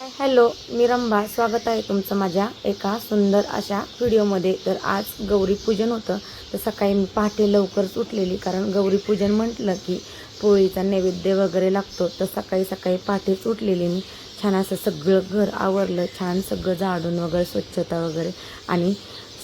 Hello मी रंभा. स्वागत आहे तुमचं माझ्या एका सुंदर अशा व्हिडिओमध्ये. तर आज गौरी पूजन होतं. तर सकाळी मी पहाटे लवकरच उठलेली कारण गौरी पूजन म्हटलं की पोळीचा नैवेद्य वगैरे लागतो. तर सकाळी सकाळी पहाटेच उठलेली मी. छान असं सगळं घर आवरलं. छान सगळं झाडून वगैरे स्वच्छता वगैरे. आणि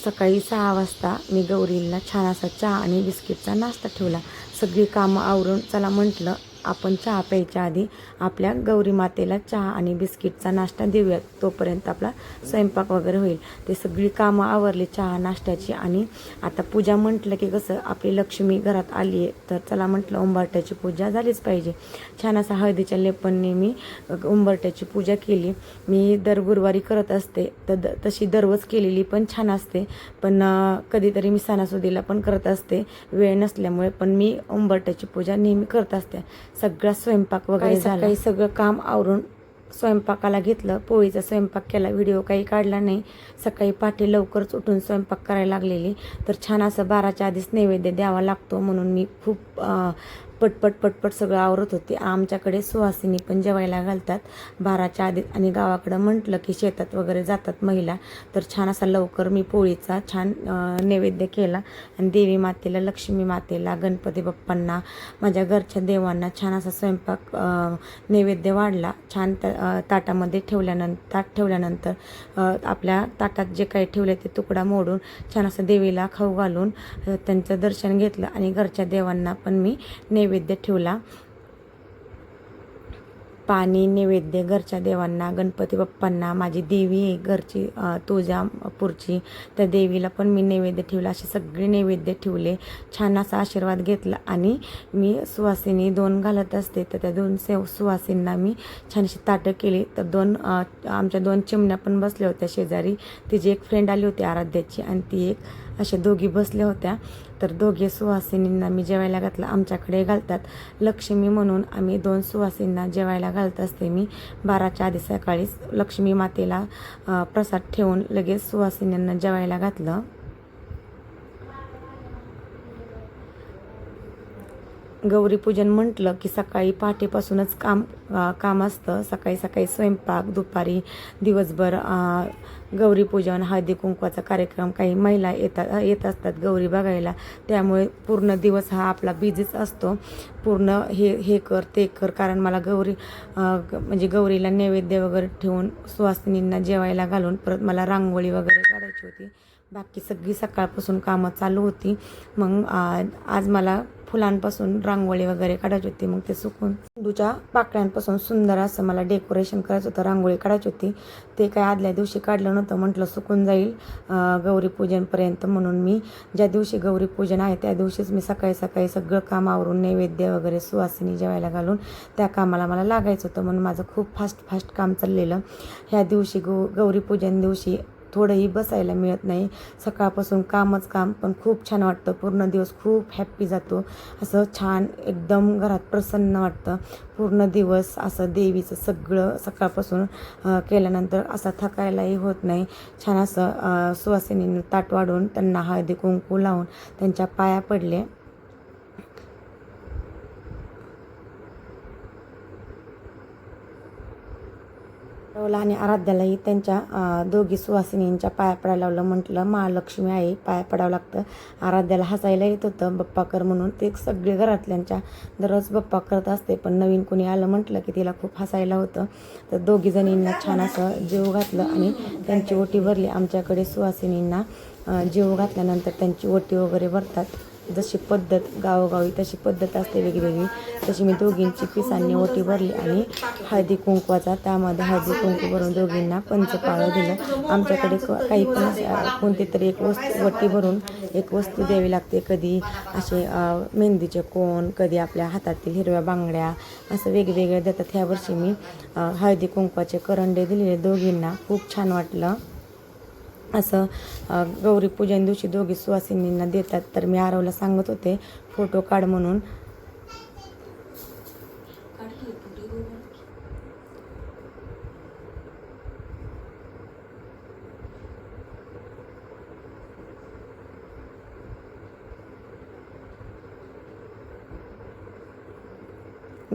सकाळी सहा वाजता मी गौरीला छान असा चहा आणि बिस्किटचा नाश्ता ठेवला. सगळी कामं आवरून चला म्हटलं आपण चहा प्यायच्या आधी आपल्या गौरी मातेला चहा आणि बिस्किटचा नाश्ता देऊयात. तोपर्यंत आपला स्वयंपाक वगैरे होईल. ते सगळी कामं आवरली चहा नाश्त्याची आणि आता पूजा म्हटलं की कसं आपली लक्ष्मी घरात आली आहे तर चला म्हटलं उंबरट्याची पूजा झालीच पाहिजे. छान असा हळदीच्या लेपनने मी उंबरट्याची पूजा केली. मी दर गुरुवारी करत असते. तर द तशी दररोज केलेली पण छान असते. पण कधीतरी मी सणासुदीला पण करत असते. वेळ नसल्यामुळे पण मी उंबरट्याची पूजा नेहमी करत असते. सगळा स्वयंपाक वगैरे झाला. सगळं काम आवरून स्वयंपाकाला घेतलं. पोळीचा स्वयंपाक केला. व्हिडिओ काही काढला नाही. सकाळी पाठी लवकरच उठून स्वयंपाक करायला लागलेली. तर छान असं बाराच्या आधीच नैवेद्य द्यावा लागतो म्हणून मी खूप पटपट पटपट सगळं आवरत होते. आमच्याकडे सुहासिनी पण जेवायला घालतात. बाराच्या आधी आणि गावाकडं म्हटलं की शेतात वगैरे जातात महिला. तर छान असा लवकर मी पोळीचा छान नैवेद्य केला. आणि देवी मातेला लक्ष्मी मातेला गणपती बाप्पांना माझ्या घरच्या देवांना छान असा स्वयंपाक नैवेद्य वाढला. छान त ताटामध्ये ठेवल्यानंतर ताट ठेवल्यानंतर आपल्या ताटात जे काही ठेवले ते तुकडा मोडून छान असं देवीला खाऊ घालून त्यांचं दर्शन घेतलं. आणि घरच्या देवांना पण मी नैवेद्य नैवेद्य ठेवला. पाणी नैवेद्य घरच्या देवांना गणपती बाप्पांना माझी देवी आहे घरची तुळजापूरची त्या देवीला पण मी नैवेद्य ठेवला. असे सगळे नैवेद्य ठेवले. छान असा आशीर्वाद घेतला आणि मी सुवासिनी दोन घालत असते तर त्या दोन सेव सुवासींना मी छानशी ताटं केली. तर दोन आमच्या दोन चिमण्या पण बसल्या होत्या शेजारी. तिची एक फ्रेंड आली होती आराध्याची आणि ती एक अशा दोघी बसल्या होत्या. तर दोघे सुवासिनींना मी जेवायला घातलं. आमच्याकडे घालतात. लक्ष्मी म्हणून आम्ही दोन सुवासींना जेवायला घालत असते. मी बाराच्या आधी सकाळीच लक्ष्मी मातेला प्रसाद ठेवून लगेच सुवासिनींना जेवायला घातलं. गौरीपूजन म्हटलं की सकाळी पहाटेपासूनच काम काम असतं. सकाळी सकाळी स्वयंपाक दुपारी दिवसभर गौरीपूजन हळदी कुंकवाचा कार्यक्रम. काही महिला येतात येत असतात गौरी बघायला. त्यामुळे पूर्ण दिवस हा आपला बिझीच असतो. पूर्ण हे हे कर ते कर. कारण मला गौरी म्हणजे गौरीला नैवेद्य वगैरे ठेवून सुवासिनींना जेवायला घालून परत मला रांगोळी वगैरे काढायची होती. बाकी सगळी सकाळपासून कामं चालू होती. मग आज मला फुलांपासून रांगोळी वगैरे काढायची होती. मग ते सुकून झेंडूच्या पाकळ्यांपासून सुंदर असं मला डेकोरेशन करायचं होतं रांगोळी काढायची होती. ते काय आदल्या दिवशी काढलं नव्हतं. म्हटलं सुकून जाईल गौरीपूजनपर्यंत म्हणून मी. ज्या दिवशी गौरीपूजन आहे त्या दिवशीच मी सकाळी सकाळी सगळं काम आवरून नैवेद्य वगैरे सुवासिनी जेवायला घालून त्या कामाला मला लागायचं होतं. म्हणून माझं खूप फास्ट फास्ट काम चाललेलं. ह्या दिवशी गौ गौरीपूजन दिवशी थोडंही बसायला मिळत नाही. सकाळपासून कामच काम पण खूप छान वाटतं. पूर्ण दिवस खूप हॅप्पी जातो. असं छान एकदम घरात प्रसन्न वाटतं. पूर्ण दिवस असं देवीचं सगळं सकाळपासून केल्यानंतर असं थकायलाही होत नाही. छान असं सुवासिनी ताट वाढून त्यांना हळदी कुंकू लावून त्यांच्या पाया पडले. ठरवलं आणि आराध्यालाही त्यांच्या दोघी सुवासिनींच्या पाया पडायला लावलं. म्हटलं महालक्ष्मी आई पाया पडावं लागतं. आराध्याला हसायला येत होतं बप्पा कर म्हणून. ते सगळे घरातल्यांच्या दररोज बप्पा करत असते. पण नवीन कोणी आलं म्हटलं की तिला खूप हसायला होतं. तर दोघी जणींना छान असं जीव घातलं आणि त्यांची ओटी भरली. आमच्याकडे सुवासिनींना जेव जीव घातल्यानंतर त्यांची ओटी वगैरे भरतात. जशी पद्धत गावोगावी तशी पद्धत असते वेगवेगळी. तशी मी दोघींची पिसांनी ओटी भरली आणि हळदी कुंकवाचा त्यामध्ये हळदी कुंकू भरून दोघींना पंचपाळं दिलं. आमच्याकडे क- काही पण कोणती तरी एक वस्तू ओटी भरून एक वस्तू द्यावी लागते. कधी असे मेहंदीचे कोण कधी आपल्या हातातील हिरव्या बांगड्या असं वेगवेगळे देतात. ह्या वर्षी मी हळदी कुंकवाचे करंडे दिलेले दोघींना खूप छान वाटलं. असं गौरीपूजन दिवशी दोघी सुवासिनींना देतात. तर मी आरवला सांगत होते फोटो काढ म्हणून.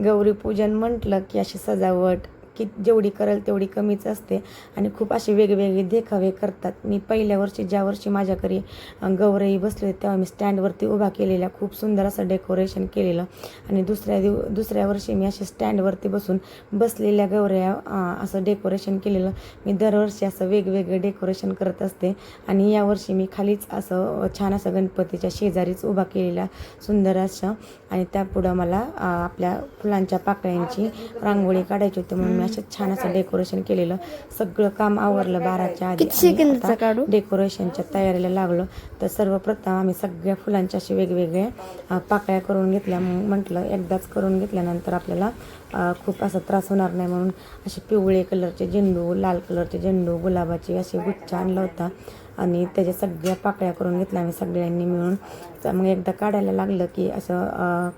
गौरीपूजन म्हटलं की अशी सजावट. की जेवढी करेल तेवढी कमीच असते. आणि खूप असे वेगवेगळे देखावे करतात. मी पहिल्या वर्षी ज्या वर्षी माझ्या घरी गौरई बसले होते तेव्हा मी स्टँडवरती उभा केलेल्या खूप सुंदर असं डेकोरेशन केलेलं. आणि दुसऱ्या दिव दुसऱ्या वर्षी मी असे स्टँडवरती बसून बसलेल्या गौऱ्या असं डेकोरेशन केलेलं. मी दरवर्षी असं वेगवेगळे डेकोरेशन करत असते. आणि यावर्षी मी खालीच असं छान असं गणपतीच्या शेजारीच उभा केलेला सुंदर असं. आणि त्यापुढं मला आपल्या फुलांच्या पाकळ्यांची रांगोळी काढायची होती म्हणून मी असं छान असं डेकोरेशन केलेलं. सगळं काम आवरलं बाराच्या आधी? डेकोरेशनच्या तयारीला लागलो. तर सर्वप्रथम आम्ही सगळ्या फुलांच्या असे वेगवेगळे अ, पाकळ्या करून घेतल्या. म्हटलं एकदाच करून घेतल्यानंतर आपल्याला खूप असा त्रास होणार नाही म्हणून असे पिवळे कलरचे झेंडू लाल कलरचे झेंडू गुलाबाचे असे गुच्छ आणला होता. आणि त्याच्या सगळ्या पाकळ्या करून घेतल्या आम्ही सगळ्यांनी मिळून. तर मग एकदा काढायला लागलं की असं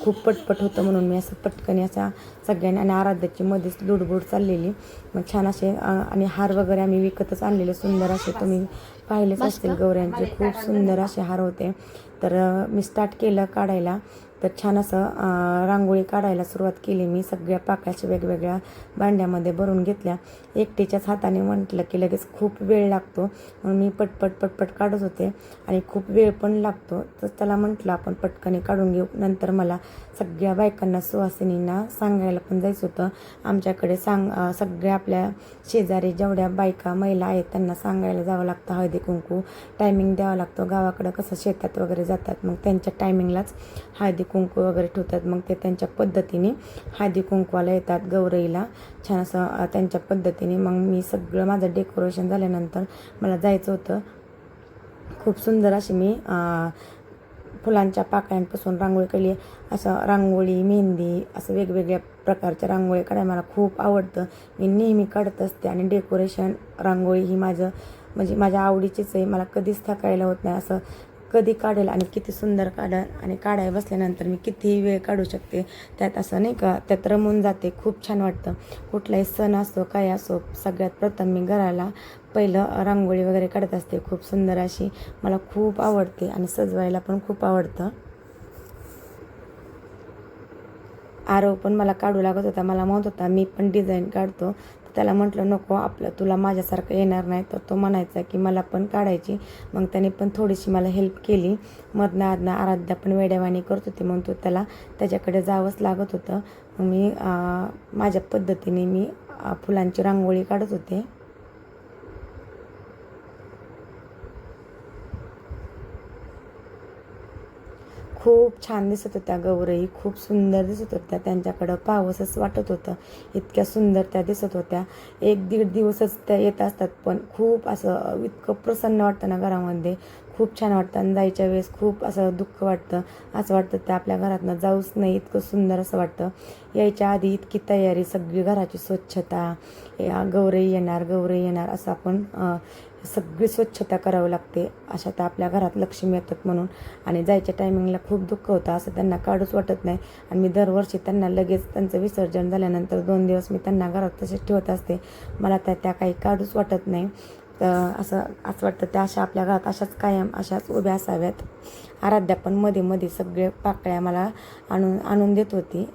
खूप पटपट होतं म्हणून मी असं पटकन असा सगळ्यांनी आणि आराध्याची मध्येच लुडबुड चाललेली. मग छान असे आणि हार वगैरे आम्ही विकतच आणलेले. सुंदर असे तुम्ही पाहिलेच असतील गौऱ्यांचे. खूप सुंदर असे हार होते. तर मी स्टार्ट केलं काढायला. तर छान असं रांगोळी काढायला सुरुवात केली. मी सगळ्या पाकळ्याच्या वेगवेगळ्या भांड्यामध्ये भरून घेतल्या. एकटीच्याच हाताने म्हटलं की लगेच खूप वेळ लागतो. म्हणून मी पटपट पटपट काढत होते आणि खूप वेळ पण लागतो. तर त्याला म्हटलं आपण पटकने काढून घेऊ. नंतर मला सगळ्या बायकांना सुवासिनींना सांगायला पण जायचं होतं. आमच्याकडे सांग सगळ्या आपल्या शेजारी जेवढ्या बायका महिला आहेत त्यांना सांगायला जावं लागतं. हळदी कुंकू टायमिंग द्यावा लागतो. गावाकडं कसं शेतात वगैरे जातात मग त्यांच्या टायमिंगलाच हळदी कुंकू वगैरे ठेवतात मग ते त्यांच्या पद्धतीने हळदी कुंकवाला येतात गौरईला छान असं त्यांच्या पद्धतीने. मग मी सगळं माझं डेकोरेशन झाल्यानंतर मला जायचं होतं. खूप सुंदर अशी मी फुलांच्या पाकळ्यांपासून रांगोळी केली. असं रांगोळी मेहंदी असं वेगवेगळ्या प्रकारच्या रांगोळी काढायला मला खूप आवडतं. मी नेहमी काढत असते आणि डेकोरेशन रांगोळी ही माझं म्हणजे माझ्या आवडीचीच आहे. मला कधीच थकायला होत नाही. असं कधी काढेल आणि किती सुंदर काढेल आणि काढायला बसल्यानंतर मी कितीही वेळ काढू शकते त्यात असं नाही का त्यात रमून जाते. खूप छान वाटतं. कुठलाही सण असो काय असो सगळ्यात प्रथम मी घराला पहिलं रांगोळी वगैरे काढत असते. खूप सुंदर अशी मला खूप आवडते आणि सजवायला पण खूप आवडतं. आरव पण मला काढू लागत होता मला म्हणत होता. मी पण डिझाईन काढतो. त्याला म्हटलं नको आपलं तुला माझ्यासारखं येणार नाही. तर तो म्हणायचा की मला पण काढायची. मग त्याने पण थोडीशी मला हेल्प केली. मधनं आधनं आराध्या पण वेड्यावाणी करत होती मग तो त्याला त्याच्याकडे जावंच लागत होतं. मी माझ्या पद्धतीने मी फुलांची रांगोळी काढत होते. खूप छान दिसत होत्या गौरई खूप सुंदर दिसत होत्या. त्यांच्याकडं पावसच वाटत होतं. इतक्या सुंदर त्या दिसत होत्या. एक दीड दिवसच त्या येत असतात पण खूप असं इतकं प्रसन्न वाटतं ना घरामध्ये. खूप छान वाटतं. आणि जायच्या वेळेस खूप असं दुःख वाटतं. असं वाटतं त्या आपल्या घरातनं जाऊच नाही इतकं सुंदर असं वाटतं. यायच्या आधी इतकी तयारी सगळी घराची स्वच्छता. या गौरई येणार गौरई येणार असं आपण सगळी स्वच्छता करावी लागते. अशा त्या आपल्या घरात लक्ष्मी येतात म्हणून. आणि जायच्या टायमिंगला खूप दुःख होतं. असं त्यांना काढूच वाटत नाही. आणि मी दरवर्षी त्यांना लगेच त्यांचं विसर्जन झाल्यानंतर दोन दिवस मी त्यांना घरात तसेच ठेवत असते. मला त्या त्या काही काढूच वाटत नाही. तर असं असं वाटतं त्या अशा आपल्या घरात अशाच कायम अशाच उभ्या असाव्यात. आराध्या पण मध्ये मध्ये सगळे पाकळ्या मला आणून आणून देत होती.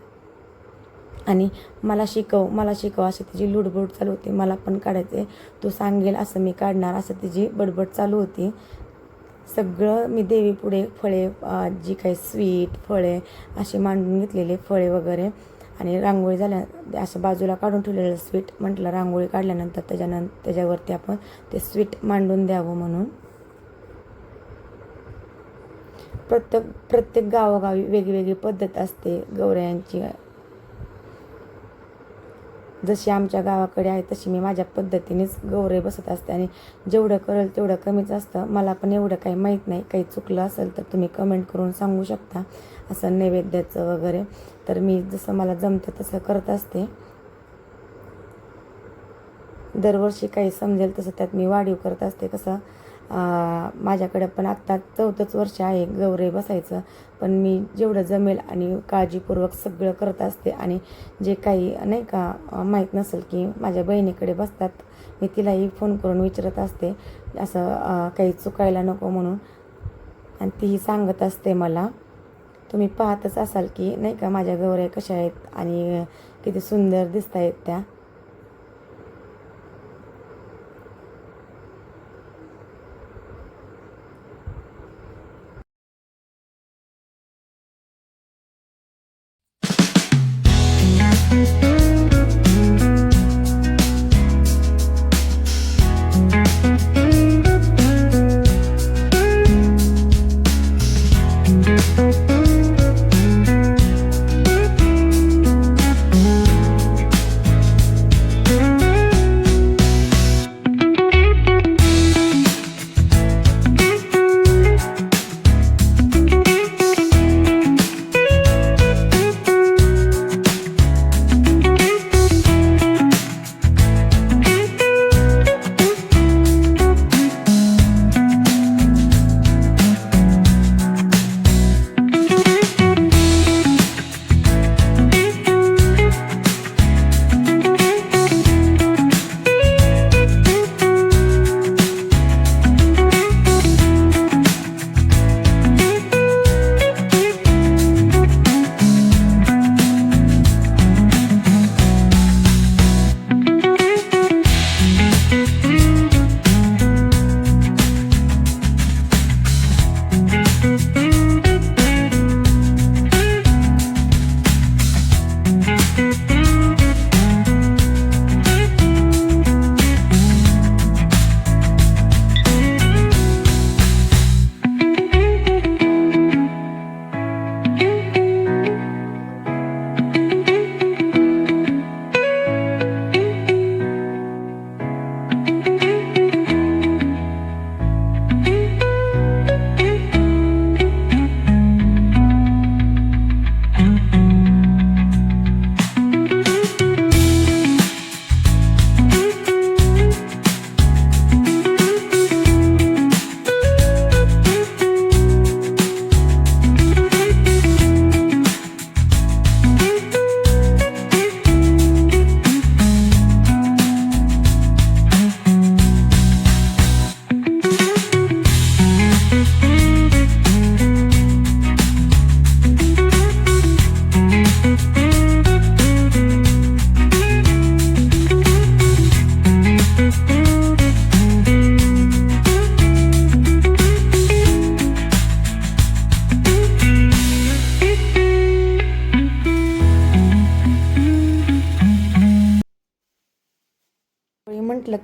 आणि मला शिकव मला शिकव अशी तिची लुडबुड चालू होती. मला पण काढायचे. तू सांगेल असं मी काढणार असं तिची बडबड चालू होती. सगळं मी देवीपुढे फळे जी काही स्वीट फळे असे मांडून घेतलेले फळे वगैरे. आणि रांगोळी झाल्या असं बाजूला काढून ठेवलेलं स्वीट म्हटलं रांगोळी काढल्यानंतर त्याच्यानंतर त्याच्यावरती आपण ते स्वीट मांडून द्यावं म्हणून. प्रत्येक प्रत्येक गावोगावी वेगवेगळी पद्धत असते. गौऱ्यांची जशी आमच्या गावाकडे आहे तशी मी माझ्या पद्धतीनेच गौरे बसत असते आणि जेवढं करेल तेवढं कमीच असतं. मला पण एवढं काही माहीत नाही. काही चुकलं असेल तर तुम्ही कमेंट करून सांगू शकता. असं नैवेद्याचं वगैरे. तर मी जसं मला जमतं तसं करत असते. दरवर्षी काही समजेल तसं त्यात मी वाढीव करत असते. कसं माझ्याकडे पण आत्ता चौथंच वर्ष आहे गौरे बसायचं. पण मी जेवढं जमेल आणि काळजीपूर्वक सगळं करत असते आणि जे काही नाही का माहीत नसेल की माझ्या बहिणीकडे बसतात मी तिलाही फोन करून विचारत असते असं काही चुकायला नको म्हणून. आणि तीही सांगत असते मला तुम्ही पाहतच असाल की नाही का माझ्या गौऱ्या कशा आहेत आणि किती सुंदर दिसत आहेत त्या.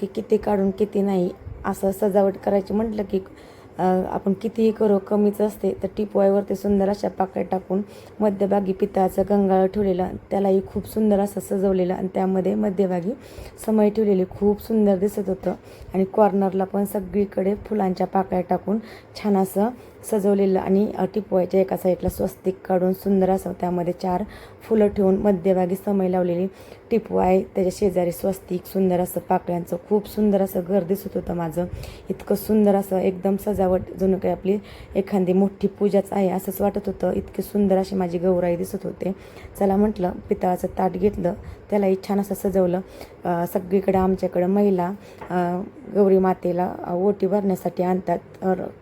की किती काढून किती नाही असं सजावट करायची म्हटलं की आपण कितीही करू कमीच असते. तर टिपवायवरती सुंदर अशा पाकळ्या टाकून मध्यभागी पितळाचं गंगाळ ठेवलेलं त्यालाही खूप सुंदर असं सजवलेलं आणि त्यामध्ये मध्यभागी समय ठेवलेली खूप सुंदर दिसत होतं. आणि कॉर्नरला पण सगळीकडे फुलांच्या पाकळ्या टाकून छान असं सजवलेलं आणि टिपवायच्या एका साईडला स्वस्तिक काढून सुंदर असं त्यामध्ये चार फुलं ठेवून मध्यभागी समय लावलेली टिपवाय. त्याच्या शेजारी स्वस्तिक सुंदर असं पाकळ्यांचं खूप सुंदर असं घर दिसत होतं माझं. इतकं सुंदर असं एकदम सजावट जणू काही आपली एखादी मोठी पूजाच आहे असंच वाटत होतं. इतकी सुंदर अशी माझी गौराई दिसत होते. चला म्हटलं पितळाचं ताट घेतलं त्यालाही छान असं सजवलं. सगळीकडं आमच्याकडं महिला गौरी मातेला ओटी भरण्यासाठी आणतात.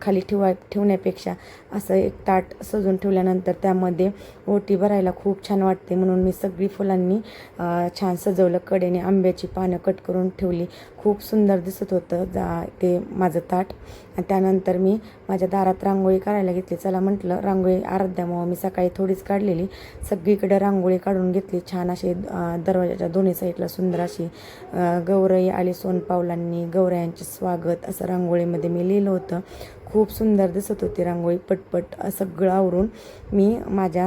खाली ठेवा ठेवण्यापेक्षा असं एक ताट सजून ठेवल्यानंतर त्यामध्ये ओटी भरायला खूप छान वाटते. म्हणून मी सगळी फुलांनी छान सजवलं. कडेने आंब्याची पानं कट करून ठेवली. खूप सुंदर दिसत होतं जा ते माझं ताट. त्यानंतर मी माझ्या दारात रांगोळी काढायला घेतली. चला म्हटलं रांगोळी आराध्यामुळं मी सकाळी थोडीच काढलेली. सगळीकडे रांगोळी काढून घेतली. छान अशी दरवाजाच्या दोन्ही साईडला सुंदर अशी गौरई आली सोनपावलांनी गौरायांचे स्वागत असं रांगोळीमध्ये मी लिहिलं होतं. खूप सुंदर दिसत होती रांगोळी पटपट सगळं आवरून मी माझ्या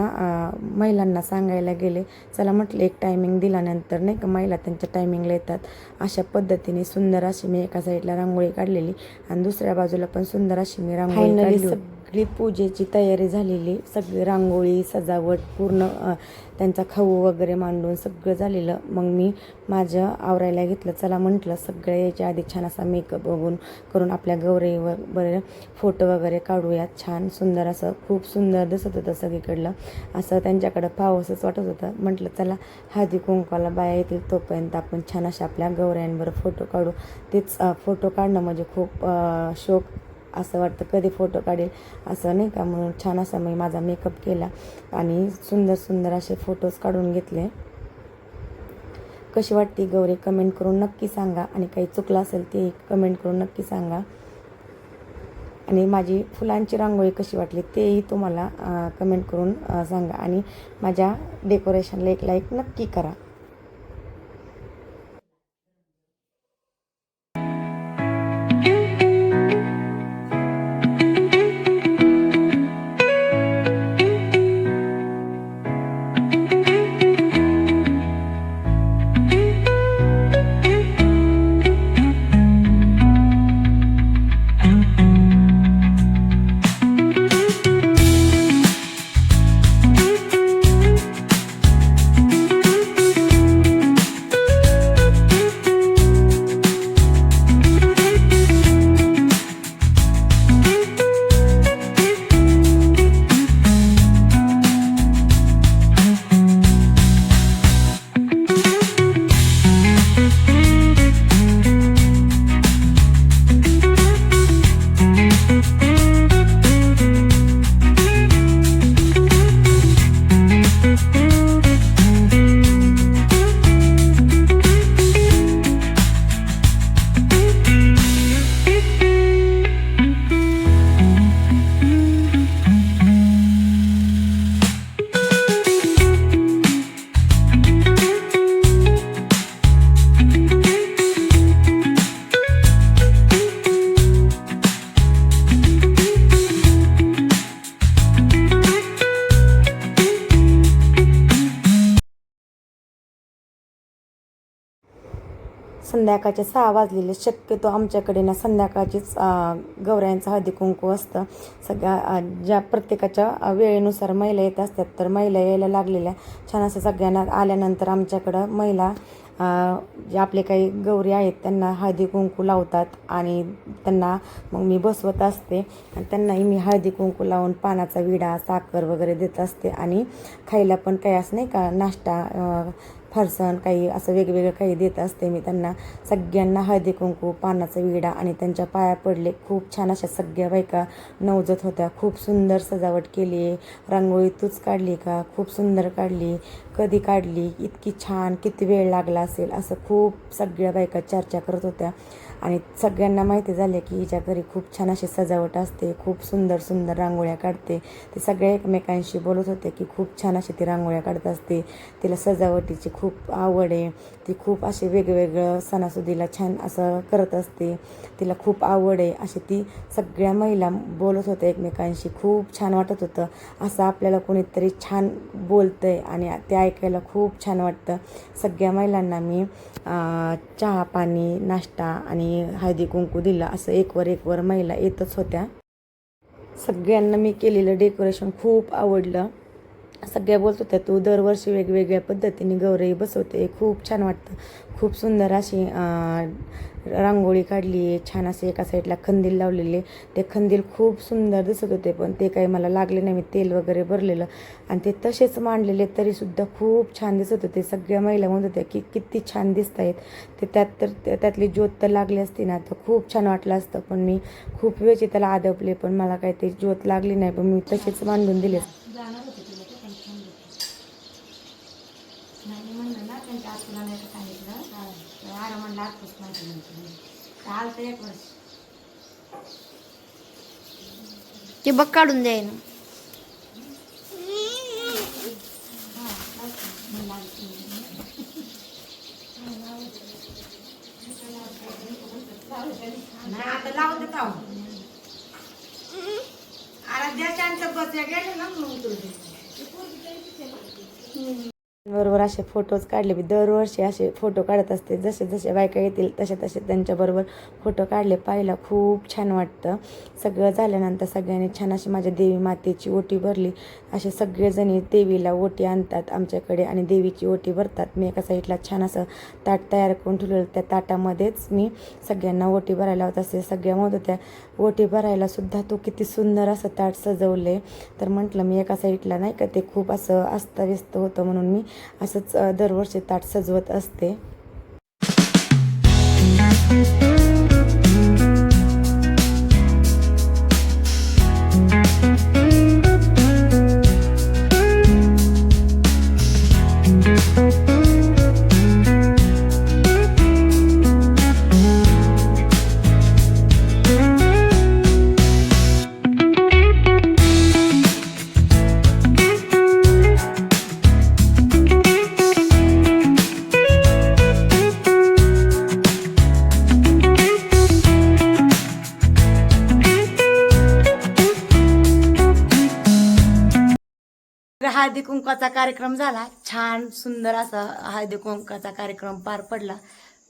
महिलांना सांगायला गेले चला म्हटलं एक टायमिंग दिल्यानंतर नाही का महिला त्यांच्या टायमिंगला येतात अशा पद्धतीने सुंदर अशी मी एका साईडला रांगोळी काढलेली आणि दुसऱ्या बाजूला पण सुंदर अशी मी रांगोळी. सगळी पूजेची तयारी झालेली सगळी रांगोळी सजावट पूर्ण त्यांचा खाऊ वगैरे मांडून सगळं झालेलं. मग मी माझं आवरायला घेतलं. चला म्हटलं सगळ्या यायच्या आधी छान असा मेकअप बघून करून आपल्या गौरीवर बरं फोटो वगैरे काढूयात. छान सुंदर असं खूप सुंदर दिसत होतं सगळीकडलं. असं त्यांच्याकडं पावसच वाटत होतं. म्हटलं चला हळदी कुंकवाला बाया येतील तोपर्यंत आपण छान अशा आपल्या गौऱ्यांवर फोटो काढू. तेच फोटो काढणं म्हणजे खूप शोक शौक असं वाटतं कधी फोटो काढेल असं नाही का? म्हणून छान असा मी माझा मेकअप केला आणि सुंदर सुंदर असे फोटोज काढून घेतले. कशी वाटते गौरी? कमेंट करून नक्की सांगा. आणि काही चुकलं असेल ते कमेंट करून नक्की सांगा. आणि माझी फुलांची रांगोळी कशी वाटली तेही तुम्हाला कमेंट करून सांगा. आणि माझ्या डेकोरेशनला एक लाईक नक्की करा. संध्याकाळचे सहा वाजलेले शक्यतो आमच्याकडे ना संध्याकाळचीच गौऱ्यांचं हळदी कुंकू असतं. सगळ्या ज्या प्रत्येकाच्या वेळेनुसार महिला येत असतात तर महिला यायला लागलेल्या छान असं सगळ्यांना आल्यानंतर आमच्याकडं महिला जे आपले काही गौरी आहेत त्यांना हळदी कुंकू लावतात आणि त्यांना मग मी बसवत असते. आणि त्यांनाही मी हळदी कुंकू लावून पानाचा विडा साखर वगैरे देत असते. आणि खायला पण काही असं नाही का नाश्ता फरसाण काही असं वेगवेगळं काही देत असते. मी त्यांना सगळ्यांना हळदी कुंकू पानाचा विडा आणि त्यांच्या पाया पडले. खूप छान अशा सगळ्या बायका नवजत होत्या. खूप सुंदर सजावट केली. रांगोळी तूच काढली का? खूप सुंदर काढली. कधी काढली? इतकी छान किती वेळ लागला असेल? असं खूप सगळ्या बायका चर्चा करत होत्या. आणि सगळ्यांना माहिती झाले की हिच्या घरी खूप छान अशी सजावट असते खूप सुंदर सुंदर रांगोळ्या काढते. ते सगळे एकमेकांशी बोलत होते की खूप छान अशी ती रांगोळ्या काढत असते. तिला सजावटीची खूप आवड आहे. ती खूप असे वेगवेगळं सणासुदीला छान असं करत असते. तिला खूप आवड आहे. अशी ती सगळ्या महिला बोलत होत्या एकमेकांशी. खूप छान वाटत होतं. असं आपल्याला कोणीतरी छान बोलतं आहे आणि ते ऐकायला खूप छान वाटतं. सगळ्या महिलांना मी चहा पाणी नाश्ता आणि हळदी कुंकू दिला. असं एकवर एकवर महिला येतच होत्या. सगळ्यांना मी केलेलं डेकोरेशन खूप आवडलं. सगळ्या बोलत होत्या तू दरवर्षी वेगवेगळ्या पद्धतीने गौरई बसवते. खूप छान वाटतं. खूप सुंदर अशी रांगोळी काढली आहे छान असे एका साईडला खंदील लावलेले. ते खंदील खूप सुंदर दिसत होते पण ते काही मला लागले नाही. मी तेल वगैरे भरलेलं. आणि ते तसेच मांडलेले तरीसुद्धा खूप छान दिसत होते. सगळ्या महिला म्हणत होत्या की किती छान दिसत आहेत ते त्यात तर त्या- त्यातली ज्योत तर लागली असती ना तर खूप छान वाटलं असतं. पण मी खूप वेळची त्याला आदपले पण मला काही ते ज्योत लागली नाही. पण मी तसेच मांडून दिले जाणार होते तिला ते पण थांबले नाही म्हणलं ना त्यांच्या आत्याला नाही का सांगितलं तर आत्ताच माहिती नव्हती चालतं एक वर्ष। ते बघ काढून द्याय ना. आता लावते का आराध्याच्या बस गेले ना म्हणून तुला बरोबर असे फोटोज काढले मी. दरवर्षी असे फोटो काढत असते. जसे जसे बायका येतील तसे तसे त्यांच्याबरोबर फोटो काढले. पाहायला खूप छान वाटतं. सगळं झाल्यानंतर सगळ्यांनी छान अशी माझ्या देवी मातेची ओटी भरली. असे सगळेजणी देवीला ओटी आणतात आमच्याकडे आणि देवीची ओटी भरतात. मी एका साईडला छान असं ताट तयार करून ठेवलेलं. त्या ताटामध्येच मी सगळ्यांना ओटी भरायला होत असते. सगळ्या म्हणत होत्या. ओटी भरायला सुद्धा तू किती सुंदर असं ताट सजवले. तर म्हटलं मी एका साईडला नाही का ते खूप असं अस्ताव्यस्त होतं म्हणून मी असंच दरवर्षी ताट सजवत असते. कुंकाचा कार्यक्रम झाला. छान सुंदर असा हळदी कुंकाचा कार्यक्रम पार पडला.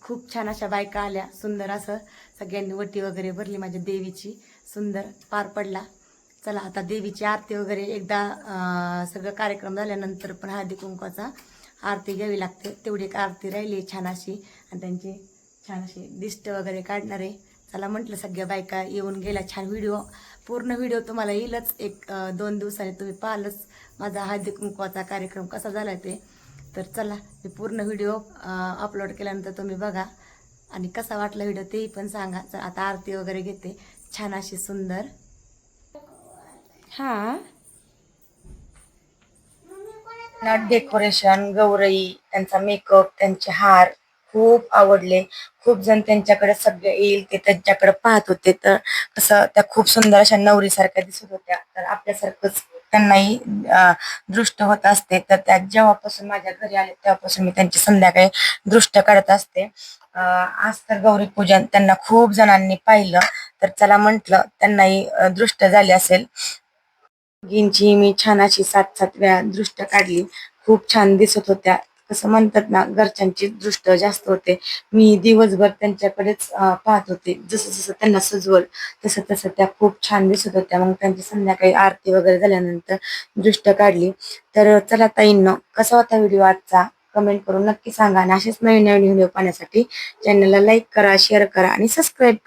खूप छान अशा बायका आल्या. सुंदर असं सगळ्यांनी वटी वगैरे भरली. माझ्या देवीची सुंदर पार पडला. चला आता देवीची आरती वगैरे एकदा सगळं कार्यक्रम झाल्यानंतर पण हळदी कुंकाचा आरती घ्यावी लागते. तेवढी एक आरती राहिली आहे छान अशी. आणि त्यांची छान अशी दिष्ट वगैरे काढणारे चला म्हटलं सगळ्या बायका येऊन गेल्या छान व्हिडिओ पूर्ण व्हिडिओ तुम्हाला येईलच. एक दोन दिवसांनी तुम्ही पाहिलंच माझा हळदी कुंकवाचा कार्यक्रम कसा झाला ते. तर चला मी पूर्ण व्हिडिओ अपलोड केल्यानंतर तुम्ही बघा. आणि कसा वाटला व्हिडिओ तेही पण सांगा. चला, आता आरती वगैरे घेते. छान अशी सुंदर. हा. डेकोरेशन गौरई त्यांचा मेकअप त्यांचे हार. खूप आवडले. खूप जण त्यांच्याकडे सगळे येईल ते त्यांच्याकडे पाहत होते. तर असं त्या खूप सुंदर अशा नवरीसारख्या दिसत होत्या. तर आपल्यासारखंच त्यांनाही दृष्ट होत असते. तर त्या जेव्हापासून माझ्या घरी आले तेव्हापासून मी त्यांची संध्याकाळी दृष्ट करत असते. आज तर गौरी पूजन त्यांना खूप जणांनी पाहिलं. तर चला म्हंटल त्यांनाही दृष्ट झाली असेल. दोघींची मी छान अशी सात सात वेळा दृष्ट काढली. खूप छान दिसत होत्या. कसं म्हणतात ना घरच्यांची दृष्ट जास्त होते. मी दिवसभर त्यांच्याकडेच पाहत होते. जसं जसं त्यांना सजवल तसं तसं त्या खूप छान दिसत होत्या. मग त्यांची संध्याकाळी आरती वगैरे झाल्यानंतर दृष्ट काढली. तर चला ताईंनो कसा होता व्हिडिओ आजचा? कमेंट करून नक्की सांगा. आणि असेच नवीन नवीन व्हिडिओ पाहण्यासाठी चॅनलला लाईक करा शेअर करा आणि सबस्क्राईब करा.